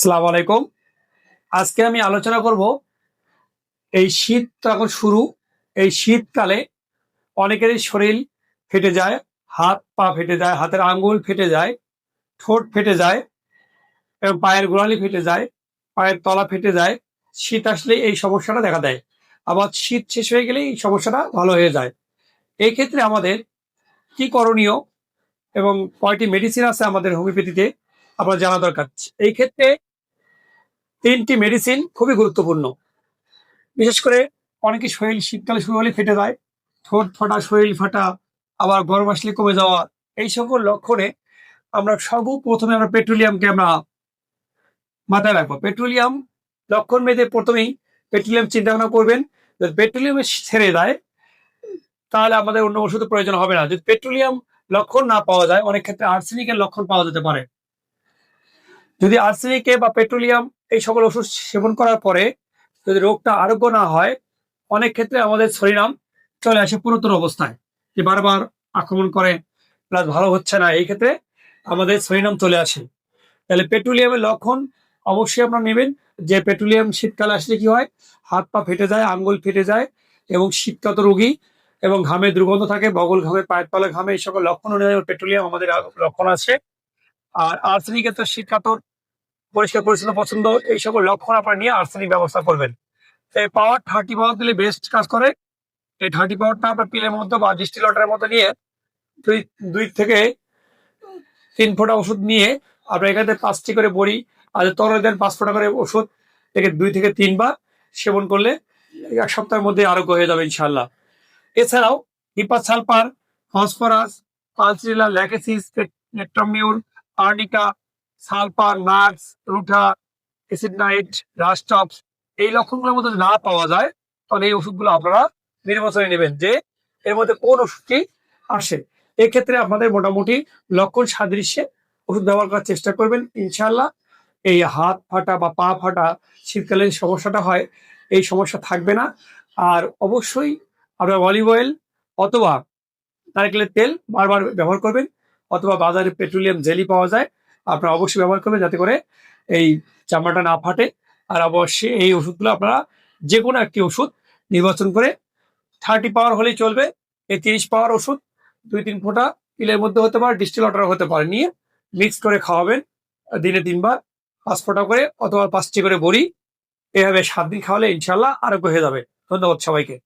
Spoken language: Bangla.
সালাম আলাইকুম। আজকে আমি আলোচনা করব এই শীত এখন শুরু। এই শীতকালে অনেকেরই শরীর ফেটে যায়, হাত পা ফেটে যায়, হাতের আঙ্গুল ফেটে যায়, ঠোঁট ফেটে যায়, এবং পায়ের গোড়ালি ফেটে যায়, পায়ের তলা ফেটে যায়। শীত আসলে এই সমস্যাটা দেখা দেয়। আবার শীত শেষ হয়ে গেলে এই সমস্যাটা ভালো হয়ে যায়। এই ক্ষেত্রে আমাদের কি করণীয় এবং কয়টি মেডিসিন আছে আমাদের হোমিওপ্যাথিতে আপনার জানা দরকার। এই ক্ষেত্রে তিনটি মেডিসিন খুবই গুরুত্বপূর্ণ। বিশেষ করে অনেকে শরীর শীতকালে শুরু হলে ফেটে যায়, ঠোঁট ফাটা, শরীর ফাটা, আবার গরম আসলে কমে যাওয়া, এই সকল লক্ষণে আমরা সর্বপ্রথমে আমরা পেট্রোলিয়ামকে আমরা মাথায় রাখব। পেট্রোলিয়াম লক্ষণ মেয়েদে প্রথমেই পেট্রোলিয়াম চিন্তা ভাবনা করবেন, যদি পেট্রোলিয়ামে ছেড়ে দেয়, তাহলে আমাদের অন্য ওষুধের প্রয়োজন হবে না। যদি পেট্রোলিয়াম লক্ষণ না পাওয়া যায়, অনেক ক্ষেত্রে আর্সেনিকের লক্ষণ পাওয়া যেতে পারে। যদি আর্সেনিকে বা পেট্রোলিয়াম এই সকল ওষুধ সেবন করার পরে যদি রোগটা আরোগ্য না হয়, অনেক ক্ষেত্রে আমাদের শরীরাম চলে আসে পুরাতন অবস্থায় যে বারবার আক্রমণ করে, প্লাস ভালো হচ্ছে না, এই ক্ষেত্রে আমাদের শরীরাম চলে আসে। তাহলে পেট্রোলিয়ামের লক্ষণ অবশ্যই আপনারা নেবেন। যে পেট্রোলিয়াম শীতকালে আসলে কি হয়, হাত পা ফেটে যায়, আঙ্গুল ফেটে যায় এবং শীতকাত রোগী এবং ঘামে দুর্গন্ধ থাকে, বগল ঘামে, পায়ের তলে ঘামে, এই সকল লক্ষণ অনুযায়ী পেট্রোলিয়াম আমাদের লক্ষণ আছে। আর আর্সেনিকের তো শীতকাতর পরিষ্কার পরিচ্ছন্ন পছন্দ, এই সকল লক্ষণ আপনারা নিয়ে আর্সেনিক ব্যবস্থা করবেন। এই পাওয়ার থার্টি পাওয়ার দিলে বেস্ট কাজ করে। এই থার্টি পাওয়ারটা আপনার পিলের মধ্যে বা ডিস্টিল ওয়াটারের মধ্যে নিয়ে দুই দুই থেকে তিন ফোঁটা ওষুধ নিয়ে আপনার এখানে পাঁচটি করে বড়ি আর তরল দেন পাঁচ ফোঁটা করে ওষুধ থেকে দুই থেকে তিনবার সেবন করলে এক সপ্তাহের মধ্যে আরোগ্য হয়ে যাবে ইনশাল্লাহ এছাড়াও hepar sulphur phosphorus pulsatilla lachesis natrum mur arnica sulphur nuts ruta acid নাইট রাস্টপস এই লক্ষণগুলোর মধ্যে না পাওয়া যায় তাহলে এই ওষুধগুলো আপনারা নির্বাচনে নেবেন যে এর মধ্যে কোন ওষুধটি আসে। এক্ষেত্রে আপনাদের মোটামুটি লক্ষণ সাদৃশ্যে ওষুধ ব্যবহার করার চেষ্টা করবেন। ইনশাল্লাহ এই হাত ফাটা বা পা ফাটা শীতকালীন সমস্যাটা হয়, এই সমস্যা থাকবে না। আর অবশ্যই আপনার অলিভ অয়েল অথবা নারকেলের তেল বারবার ব্যবহার করবেন, অথবা বাজারে পেট্রোলিয়াম জেলি পাওয়া যায় আপনারা অবশ্যই ব্যবহার করবেন যাতে করে এই চামড়াটা না ফাটে। আর অবশ্যই এই ওষুধগুলো আপনারা যে কোনো একটি ওষুধ নির্বাচন করে থার্টি পাওয়ার হলেই চলবে। এই তিরিশ পাওয়ার ওষুধ দুই তিন ফোঁটা পিলের মধ্যে হতে পারে ডিস্টিল ওয়াটার হতে পারে। নিয়ে মিক্স করে খাওয়াবেন, দিনে তিনবার। পাঁচ ফোঁটা করে অথবা পাঁচটি করে বড়ি। এভাবে সাত দিন খাওয়ালে ইনশাল্লাহ আরোগ্য হয়ে যাবে। ধন্যবাদ সবাইকে।